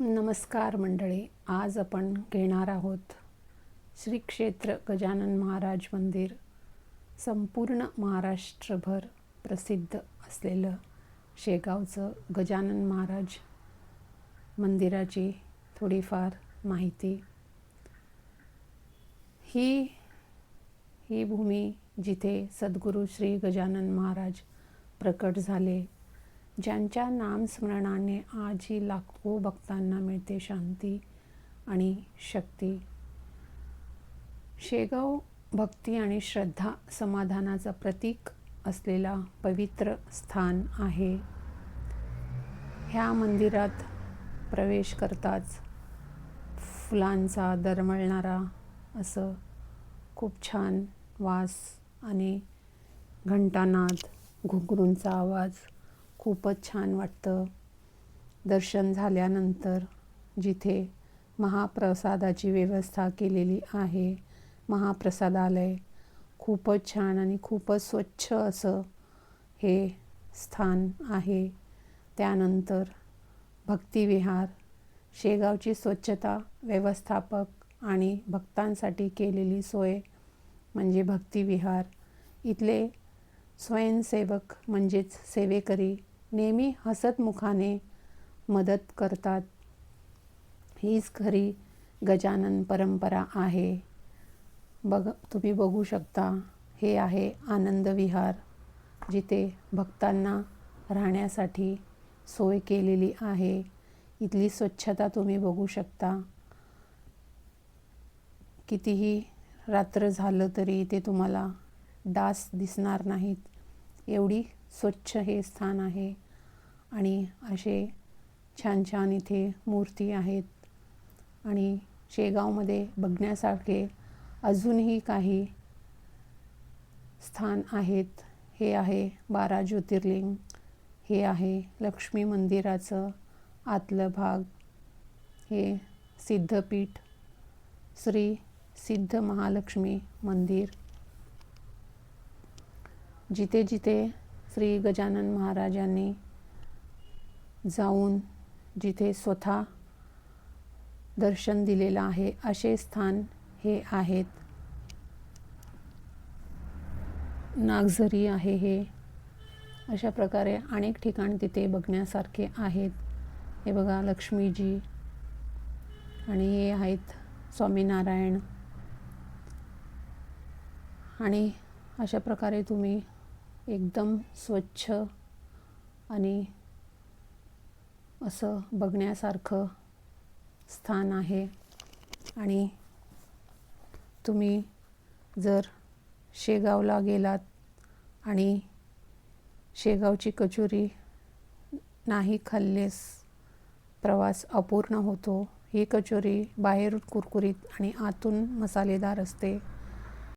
नमस्कार मंडळी आज आपण घेणार आहोत श्री क्षेत्र गजानन महाराज मंदिर संपूर्ण महाराष्ट्रभर प्रसिद्ध असलेलं शेगावचं गजानन महाराज मंदिराची थोडीफार माहिती. ही ही भूमी जिथे सद्गुरू श्री गजानन महाराज प्रकट झाले ज्यांच्या नामस्मरणाने आजी लाखो भक्तांना मिळते शांती आणि शक्ती. शेगाव भक्ती आणि श्रद्धा समाधानाचं प्रतीक असलेला पवित्र स्थान आहे. ह्या मंदिरात प्रवेश करताच फुलांचा दरमळणारा असं खूप छान वास आणि घंटानाद घुगरूंचा आवाज खूपच छान वाटतं. दर्शन झाल्यानंतर जिथे महाप्रसादाची व्यवस्था केलेली आहे महाप्रसादालय खूपच छान आणि खूपच स्वच्छ असं हे स्थान आहे. त्यानंतर भक्तिविहार शेगावची स्वच्छता व्यवस्थापक आणि भक्तांसाठी केलेली सोय म्हणजे भक्तिविहार. इथले स्वयंसेवक म्हणजेच सेवेकरी नेहमी हसतमुखाने मदत करतात. हीच खरी गजानन परंपरा आहे. बघ तुम्ही बघू शकता हे आहे आनंद विहार जिथे भक्तांना राहण्यासाठी सोय केलेली आहे. इथली स्वच्छता तुम्ही बघू शकता. कितीही रात्र झालं तरी इथे तुम्हाला डास दिसणार नाहीत. एवढी स्वच्छ हे स्थान आहे आणि असे छान छान इथे मूर्ती आहेत. आणि शेगावमध्ये बघण्यासारखे अजूनही काही स्थान आहेत. हे आहे बारा ज्योतिर्लिंग. हे आहे लक्ष्मी मंदिराचं आतलं भाग. हे सिद्धपीठ. श्री सिद्ध महालक्ष्मी मंदिर. जिथे जिथे श्री गजानन महाराजांनी जाऊन जिथे स्वतः दर्शन दिलेलं आहे असे स्थान हे आहेत. नागझरी आहे हे. अशा प्रकारे अनेक ठिकाण तिथे बघण्यासारखे आहेत. हे बघा लक्ष्मीजी आणि हे आहेत स्वामीनारायण. आणि अशा प्रकारे तुम्ही एकदम स्वच्छ आणि असं बघण्यासारखं स्थान आहे. आणि तुम्ही जर शेगावला गेलात आणि शेगावची कचोरी नाही खाल्लेस प्रवास अपूर्ण होतो. ही कचोरी बाहेरून कुरकुरीत आणि आतून मसालेदार असते.